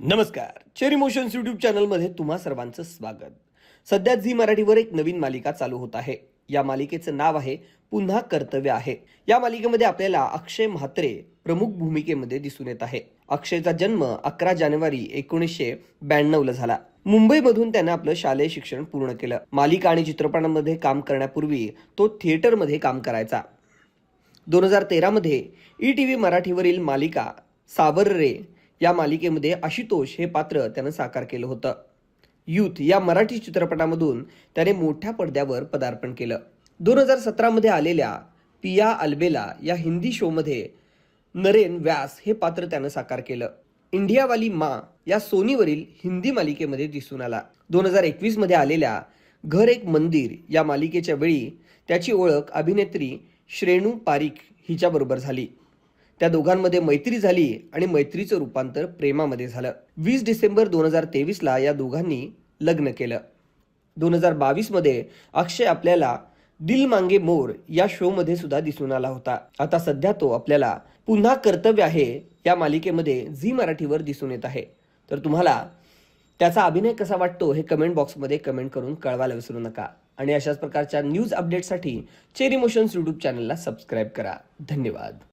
नमस्कार. Cherry Motions YouTube चॅनलमध्ये तुम्हा सर्वांचं स्वागत. सध्या झी मराठीवर एक नवीन मालिका चालू होत आहे. या मालिकेचं नाव आहे पुन्हा कर्तव्य आहे. या मालिकेमध्ये आपल्याला अक्षय म्हात्रे प्रमुख भूमिकेमध्ये दिसून येत आहे. अक्षयचा जन्म अकरा जानेवारी एकोणीसशे ब्याण्णवला झाला. मुंबईमधून त्यानं आपलं शालेय शिक्षण पूर्ण केलं. मालिका आणि चित्रपटांमध्ये काम करण्यापूर्वी तो थिएटरमध्ये काम करायचा. दोन हजार तेरामध्ये ई टी व्ही मराठीवरील मालिका सावर रे या मालिकेमध्ये आशुतोष हे पात्र त्यानं साकार केलं होतं. यूथ या मराठी चित्रपटामधून त्याने मोठ्या पडद्यावर पदार्पण केलं. दोन हजार सतरामध्ये आलेल्या पिया अल्बेला या हिंदी शोमध्ये नरेन व्यास हे पात्र त्यानं साकार केलं. इंडियावाली मा या सोनीवरील हिंदी मालिकेमध्ये दिसून आला. दोन हजार एकवीसमध्ये आलेल्या घर एक मंदिर या मालिकेच्या वेळी त्याची ओळख अभिनेत्री श्रेणू पारिक हिच्याबरोबर झाली. त्या दोघांमध्ये मैत्री झाली आणि मैत्रीचं रूपांतर प्रेमामध्ये झालं. वीस डिसेंबर दोन हजार तेवीसला या दोघांनी लग्न केलं. दोन हजार बावीसमध्ये अक्षय आपल्याला दिल मांगे मोर या शो मध्ये सुद्धा दिसून आला होता. आता सध्या तो आपल्याला पुन्हा कर्तव्य आहे या मालिकेमध्ये झी मराठीवर दिसून येत आहे. तर तुम्हाला त्याचा अभिनय कसा वाटतो हे कमेंट बॉक्समध्ये कमेंट करून कळवायला विसरू नका. आणि अशाच प्रकारच्या न्यूज अपडेटसाठी चेरी मोशन्स यूट्यूब चॅनलला सबस्क्राईब करा. धन्यवाद.